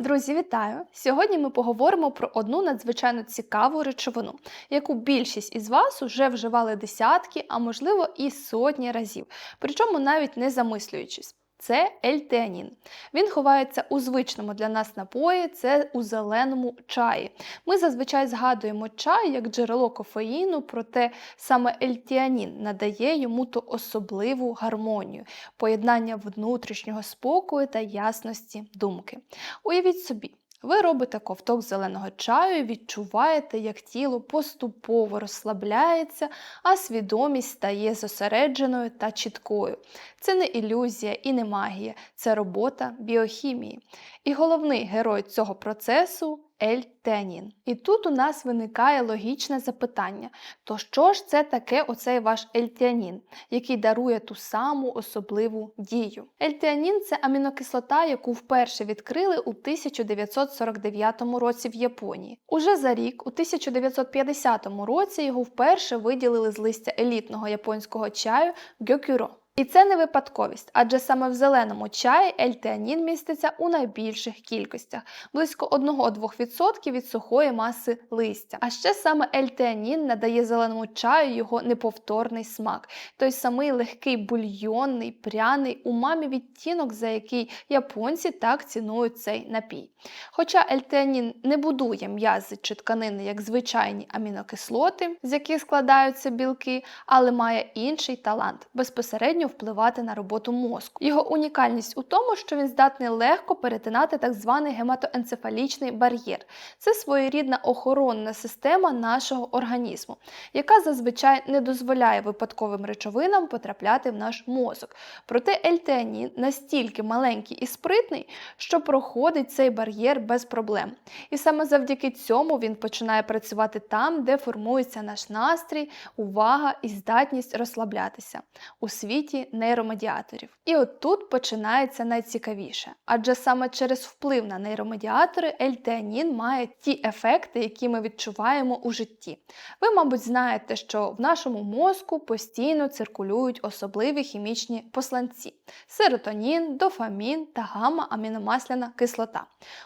Друзі, вітаю! Сьогодні ми поговоримо про одну надзвичайно цікаву речовину, яку більшість із вас уже вживали десятки, а можливо і сотні разів, причому навіть не замислюючись. Це ельтеанін. Він ховається у звичному для нас напої, це у зеленому чаї. Ми зазвичай згадуємо чай як джерело кофеїну, проте саме ельтеанін надає йому ту особливу гармонію, поєднання внутрішнього спокою та ясності думки. Уявіть собі. Ви робите ковток зеленого чаю і відчуваєте, як тіло поступово розслабляється, а свідомість стає зосередженою та чіткою. Це не ілюзія і не магія, це робота біохімії. І головний герой цього процесу Ель-Теанін. І тут у нас виникає логічне запитання: то що ж це таке оцей ваш ельтеанін, який дарує ту саму особливу дію? Ельтеанін це амінокислота, яку вперше відкрили у 1949 році в Японії. Уже за рік, у 1950 році, його вперше виділили з листя елітного японського чаю гьокюро. І це не випадковість, адже саме в зеленому чаї ельтеанін міститься у найбільших кількостях близько 1-2% від сухої маси листя. А ще саме ельтеанін надає зеленому чаю його неповторний смак, той самий легкий бульйонний, пряний, умамі відтінок, за який японці так цінують цей напій. Хоча ельтеанін не будує м'язи чи тканини як звичайні амінокислоти, з яких складаються білки, але має інший талант безпосередньо впливати на роботу мозку. Його унікальність у тому, що він здатний легко перетинати так званий гематоенцефалічний бар'єр. Це своєрідна охоронна система нашого організму, яка зазвичай не дозволяє випадковим речовинам потрапляти в наш мозок. Проте ельтеанін настільки маленький і спритний, що проходить цей бар'єр без проблем. І саме завдяки цьому він починає працювати там, де формується наш настрій, увага і здатність розслаблятися у світі нейромедіаторів. І от тут починається найцікавіше, адже саме через вплив на нейромедіатори ельтеанін має ті ефекти, які ми відчуваємо у житті. Ви, мабуть, знаєте, що в нашому мозку постійно циркулюють особливі хімічні посланці: серотонін, дофамін та гамма-аміномасляна кислота.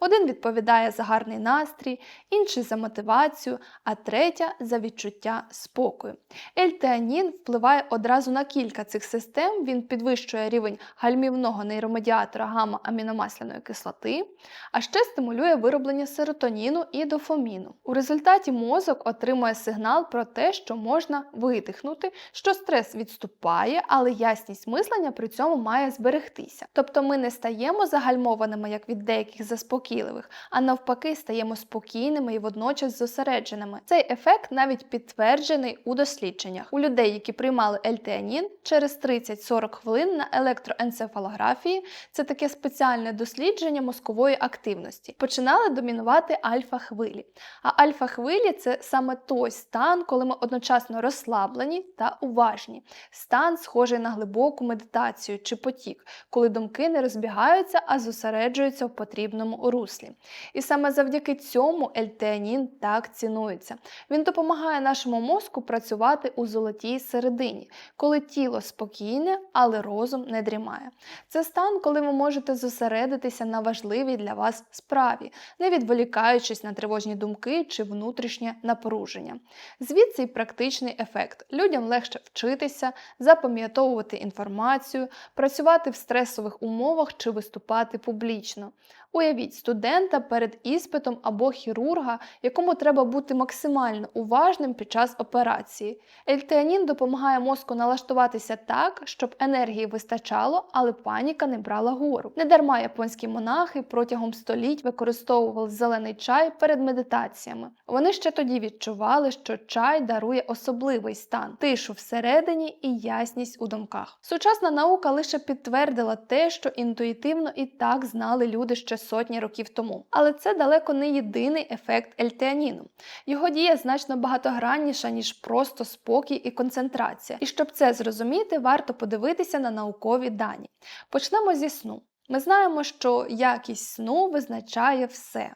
Один відповідає за гарний настрій, інший за мотивацію, а третя за відчуття спокою. Ельтеанін впливає одразу на кілька цих систем, він підвищує рівень гальмівного нейромедіатора гамма-аміномасляної кислоти, а ще стимулює вироблення серотоніну і дофаміну. У результаті мозок отримує сигнал про те, що можна видихнути, що стрес відступає, але ясність мислення при цьому має зберегтися. Тобто ми не стаємо загальмованими, як від деяких заспокійливих, а навпаки, стаємо спокійними і водночас зосередженими. Цей ефект навіть підтверджений у дослідженнях. У людей, які приймали ельтеанін, через 30-40 хвилин на електроенцефалографії, це таке спеціальне дослідження мозкової активності, починали домінувати альфа-хвилі. А альфа-хвилі це саме той стан, коли ми одночасно розслаблені та уважні. Стан схожий на глибоку медитацію чи потік, коли думки не розбігаються, а зосереджуються в потрібному руслі. І саме завдяки цьому ельтеанін так цінується. Він допомагає нашому мозку працювати у золотій середині, коли тіло спокійне, але розум не дрімає. Це стан, коли ви можете зосередитися на важливій для вас справі, не відволікаючись на тривожні думки чи внутрішнє напруження. Звідси й практичний ефект. Людям легше вчитися, запам'ятовувати інформацію, працювати в стресових умовах чи виступати публічно. Уявіть студента перед іспитом або хірурга, якому треба бути максимально уважним під час операції. Ельтеанін допомагає мозку налаштуватися так, щоб енергії вистачало, але паніка не брала гору. Недарма японські монахи протягом століть використовували зелений чай перед медитаціями. Вони ще тоді відчували, що чай дарує особливий стан, тишу всередині і ясність у думках. Сучасна наука лише підтвердила те, що інтуїтивно і так знали люди ще сотні років тому. Але це далеко не єдиний ефект ельтеаніну. Його дія значно багатогранніша, ніж просто спокій і концентрація. І щоб це зрозуміти, варто подивитися на наукові дані. Почнемо зі сну. Ми знаємо, що якість сну визначає все.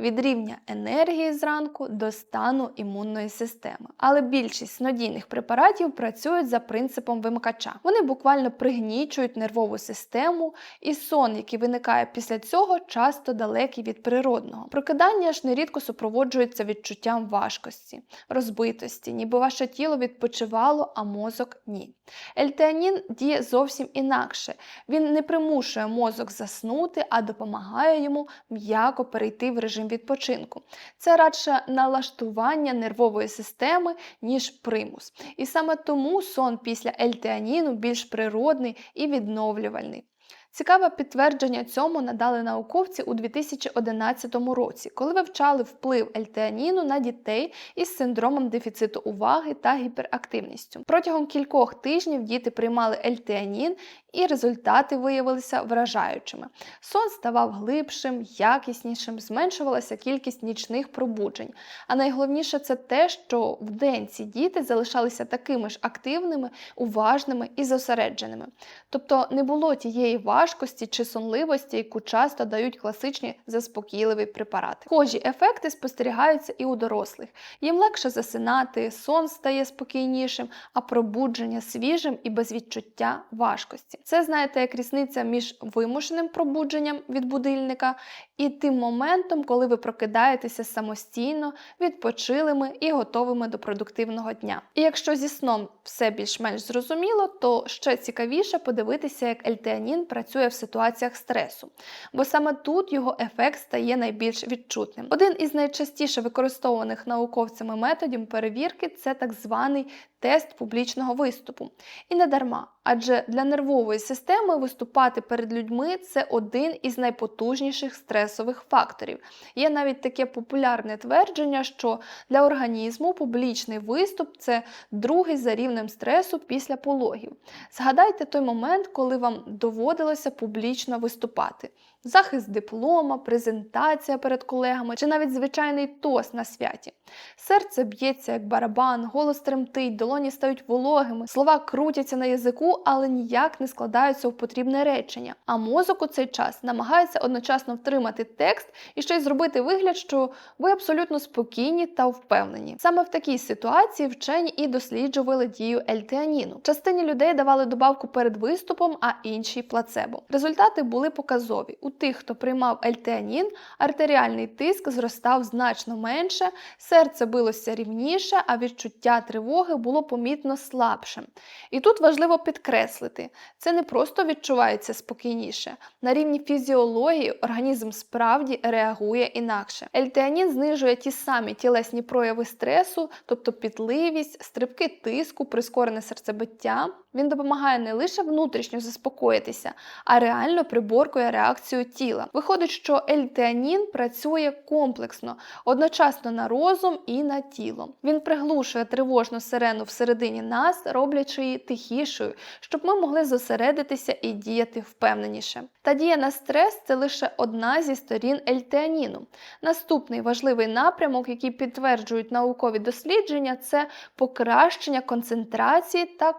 Від рівня енергії зранку до стану імунної системи. Але більшість снодійних препаратів працюють за принципом вимикача. Вони буквально пригнічують нервову систему, і сон, який виникає після цього, часто далекий від природного. Прокидання ж нерідко супроводжується відчуттям важкості, розбитості, ніби ваше тіло відпочивало, а мозок ні. Ельтеанін діє зовсім інакше. Він не примушує мозок заснути, а допомагає йому м'яко перейти в режим відпочинку. Це радше налаштування нервової системи, ніж примус. І саме тому сон після ельтеаніну більш природний і відновлювальний. Цікаве підтвердження цьому надали науковці у 2011 році, коли вивчали вплив ельтеаніну на дітей із синдромом дефіциту уваги та гіперактивністю. Протягом кількох тижнів діти приймали ельтеанін, і результати виявилися вражаючими. Сон ставав глибшим, якіснішим, зменшувалася кількість нічних пробуджень. А найголовніше це те, що вдень ці діти залишалися такими ж активними, уважними і зосередженими. Тобто не було тієї важкості чи сонливості, яку часто дають класичні заспокійливі препарати. Схожі ефекти спостерігаються і у дорослих. Їм легше засинати, сон стає спокійнішим, а пробудження свіжим і без відчуття важкості. Це, знаєте, як різниця між вимушеним пробудженням від будильника і тим моментом, коли ви прокидаєтеся самостійно, відпочилими і готовими до продуктивного дня. І якщо зі сном все більш-менш зрозуміло, то ще цікавіше подивитися, як ельтеанін працює в ситуаціях стресу, бо саме тут його ефект стає найбільш відчутним. Один із найчастіше використовуваних науковцями методів перевірки це так званий тест публічного виступу. І не дарма, адже для нервової системи виступати перед людьми це один із найпотужніших стресових факторів. Є навіть таке популярне твердження, що для організму публічний виступ це другий за рівнем стресу після пологів. Згадайте той момент, коли вам доводилося публічно виступати. Захист диплома, презентація перед колегами чи навіть звичайний тост на святі. Серце б'ється як барабан, голос тремтить, долоні стають вологими, слова крутяться на язику, але ніяк не складаються в потрібне речення. А мозок у цей час намагається одночасно втримати текст і ще й зробити вигляд, що ви абсолютно спокійні та впевнені. Саме в такій ситуації вчені і досліджували дію ельтеаніну. Частині людей давали добавку перед виступом, а іншій плацебо. Результати були показові. У тих, хто приймав ельтеанін, артеріальний тиск зростав значно менше, серце билося рівніше, а відчуття тривоги було помітно слабшим. І тут важливо підкреслити, це не просто відчувається спокійніше. На рівні фізіології організм справді реагує інакше. Ельтеанін знижує ті самі тілесні прояви стресу, тобто пітливість, стрибки тиску, прискорене серцебиття. Він допомагає не лише внутрішньо заспокоїтися, а реально приборкує реакцію тіла. Виходить, що ельтеанін працює комплексно, одночасно на розум і на тіло. Він приглушує тривожну сирену всередині нас, роблячи її тихішою, щоб ми могли зосередитися і діяти впевненіше. Та дія на стрес це лише одна зі сторін ельтеаніну. Наступний важливий напрямок, який підтверджують наукові дослідження, це покращення концентрації та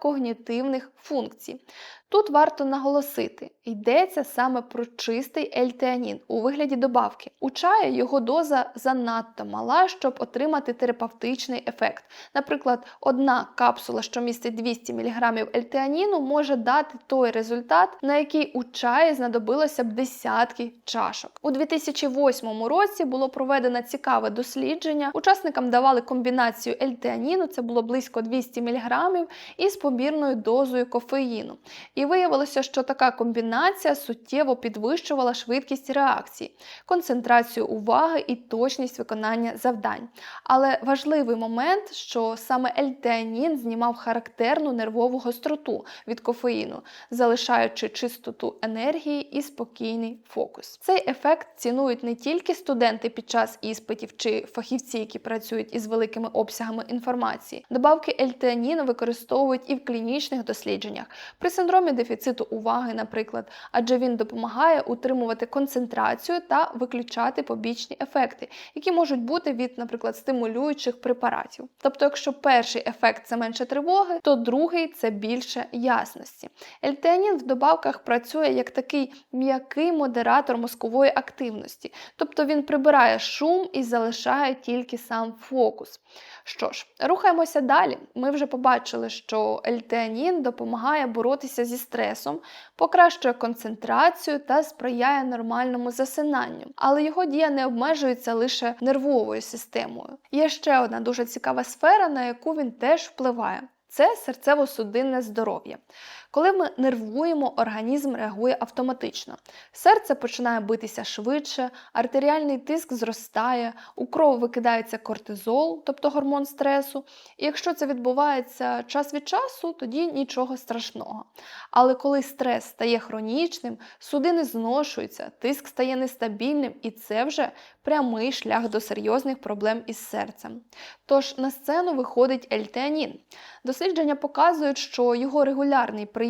когнітивних функцій. Тут варто наголосити, йдеться саме про чистий ельтеанін у вигляді добавки. У чаї його доза занадто мала, щоб отримати терапевтичний ефект. Наприклад, одна капсула, що містить 200 мг ельтеаніну, може дати той результат, на який у чаї знадобилося б десятки чашок. У 2008 році було проведено цікаве дослідження. Учасникам давали комбінацію ельтеаніну, це було близько 200 мг, із помірною дозою кофеїну. І виявилося, що така комбінація суттєво підвищувала швидкість реакції, концентрацію уваги і точність виконання завдань. Але важливий момент, що саме ельтеанін знімав характерну нервову гостроту від кофеїну, залишаючи чистоту енергії і спокійний фокус. Цей ефект цінують не тільки студенти під час іспитів чи фахівці, які працюють із великими обсягами інформації. Добавки ельтеаніну використовують і в клінічних дослідженнях. При синдромі дефіциту уваги, наприклад, адже він допомагає утримувати концентрацію та виключати побічні ефекти, які можуть бути від, наприклад, стимулюючих препаратів. Тобто, якщо перший ефект це менше тривоги, то другий це більше ясності. Ельтеанін в добавках працює як такий м'який модератор мозкової активності, тобто він прибирає шум і залишає тільки сам фокус. Що ж, рухаємося далі. Ми вже побачили, що ельтеанін допомагає боротися зі стресом, покращує концентрацію та сприяє нормальному засинанню. Але його дія не обмежується лише нервовою системою. Є ще одна дуже цікава сфера, на яку він теж впливає. Це серцево-судинне здоров'я. Коли ми нервуємо, організм реагує автоматично. Серце починає битися швидше, артеріальний тиск зростає, у кров викидається кортизол, тобто гормон стресу. І якщо це відбувається час від часу, тоді нічого страшного. Але коли стрес стає хронічним, судини зношуються, тиск стає нестабільним, і це вже прямий шлях до серйозних проблем із серцем. Тож на сцену виходить ельтеанін. Дослідження показують, що його регулярний прийом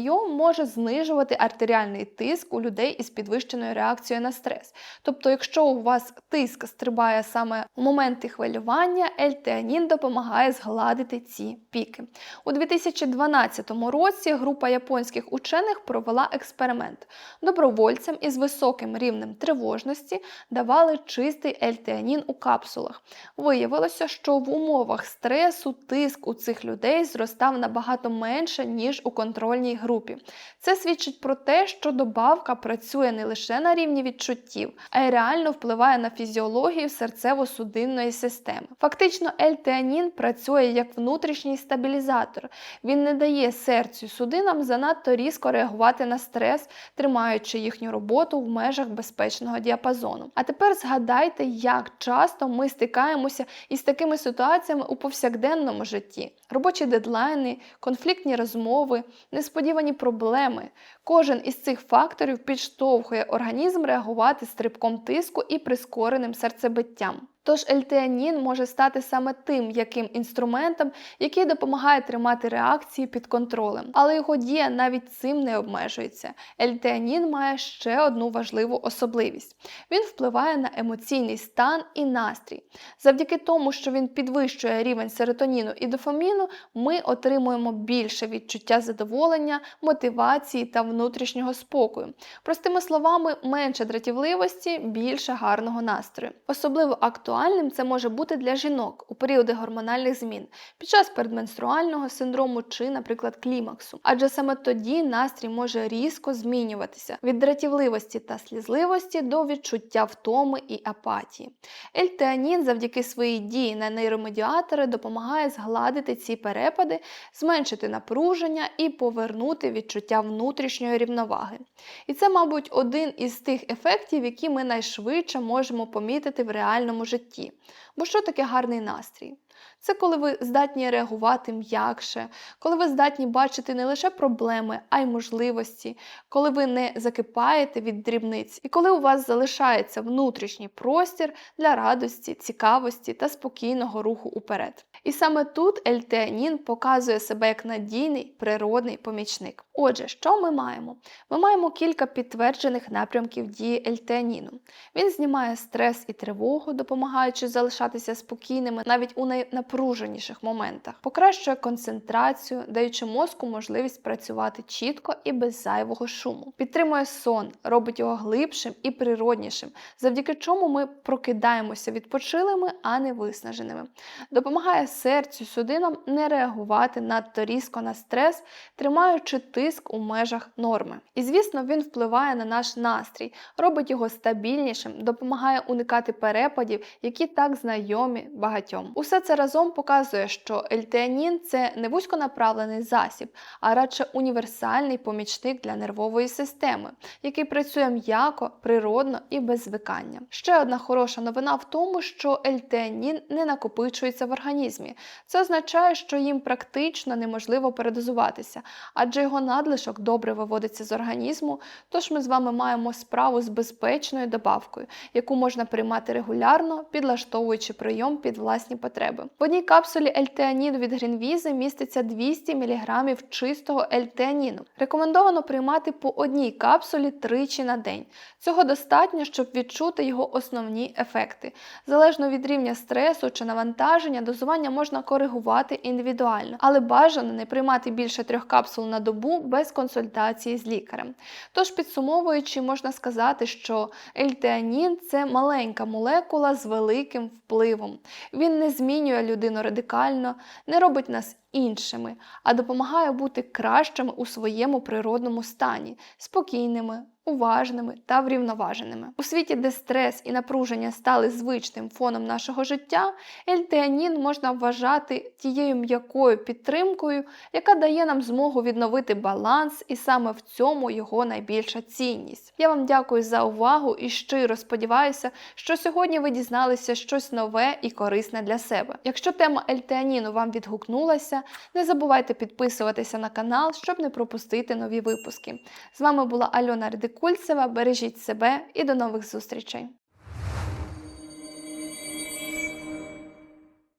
може знижувати артеріальний тиск у людей із підвищеною реакцією на стрес. Тобто, якщо у вас тиск стрибає саме у моменти хвилювання, ельтеанін допомагає згладити ці піки. У 2012 році група японських учених провела експеримент. Добровольцям із високим рівнем тривожності давали чистий ельтеанін у капсулах. Виявилося, що в умовах стресу тиск у цих людей зростав набагато менше, ніж у контрольній групі. Це свідчить про те, що добавка працює не лише на рівні відчуттів, а й реально впливає на фізіологію серцево-судинної системи. Фактично, ельтеанін працює як внутрішній стабілізатор. Він не дає серцю судинам занадто різко реагувати на стрес, тримаючи їхню роботу в межах безпечного діапазону. А тепер згадайте, як часто ми стикаємося із такими ситуаціями у повсякденному житті: робочі дедлайни, конфліктні розмови, несподівані проблеми. Кожен із цих факторів підштовхує організм реагувати стрибком тиску і прискореним серцебиттям. Тож ельтеанін може стати саме тим яким інструментом, який допомагає тримати реакції під контролем. Але його дія навіть цим не обмежується. Ельтеанін має ще одну важливу особливість: він впливає на емоційний стан і настрій. Завдяки тому, що він підвищує рівень серотоніну і дофаміну, ми отримуємо більше відчуття задоволення, мотивації та внутрішнього спокою. Простими словами, менше дратівливості, більше гарного настрою. Особливо актуально актуальним це може бути для жінок у періоди гормональних змін, під час передменструального синдрому чи, наприклад, клімаксу. Адже саме тоді настрій може різко змінюватися від дратівливості та слізливості до відчуття втоми і апатії. Ельтеанін завдяки своїй дії на нейромедіатори допомагає згладити ці перепади, зменшити напруження і повернути відчуття внутрішньої рівноваги. І це, мабуть, один із тих ефектів, які ми найшвидше можемо помітити в реальному житті житті. Бо що таке гарний настрій? Це коли ви здатні реагувати м'якше, коли ви здатні бачити не лише проблеми, а й можливості, коли ви не закипаєте від дрібниць, і коли у вас залишається внутрішній простір для радості, цікавості та спокійного руху уперед. І саме тут ельтеанін показує себе як надійний природний помічник. Отже, що ми маємо? Ми маємо кілька підтверджених напрямків дії ельтеаніну. Він знімає стрес і тривогу, допомагаючи залишатися спокійними навіть у найнапруженіших моментах, покращує концентрацію, даючи мозку можливість працювати чітко і без зайвого шуму. Підтримує сон, робить його глибшим і природнішим, завдяки чому ми прокидаємося відпочилими, а не виснаженими. Допомагає серцю, судинам не реагувати надто різко на стрес, тримаючи тиск у межах норми. І, звісно, він впливає на наш настрій, робить його стабільнішим, допомагає уникати перепадів, які так знайомі багатьом. Усе це разом показує, що ельтеанін це не вузьконаправлений засіб, а радше універсальний помічник для нервової системи, який працює м'яко, природно і без звикання. Ще одна хороша новина в тому, що ельтеанін не накопичується в організмі. Організмі. Це означає, що їм практично неможливо передозуватися, адже його надлишок добре виводиться з організму, тож ми з вами маємо справу з безпечною добавкою, яку можна приймати регулярно, підлаштовуючи прийом під власні потреби. В одній капсулі ельтеаніду від Грінвізи міститься 200 мг чистого ельтеаніну. Рекомендовано приймати по одній капсулі тричі на день. Цього достатньо, щоб відчути його основні ефекти. Залежно від рівня стресу чи навантаження, дозування можна коригувати індивідуально, але бажано не приймати більше трьох капсул на добу без консультації з лікарем. Тож, підсумовуючи, можна сказати, що ельтеанін це маленька молекула з великим впливом. Він не змінює людину радикально, не робить нас іншими, а допомагає бути кращими у своєму природному стані, спокійними, уважними та врівноваженими. У світі, де стрес і напруження стали звичним фоном нашого життя, ельтеанін можна вважати тією м'якою підтримкою, яка дає нам змогу відновити баланс, і саме в цьому його найбільша цінність. Я вам дякую за увагу і щиро сподіваюся, що сьогодні ви дізналися щось нове і корисне для себе. Якщо тема ельтеаніну вам відгукнулася, не забувайте підписуватися на канал, щоб не пропустити нові випуски. З вами була Альона Редикульцева. Бережіть себе і до нових зустрічей!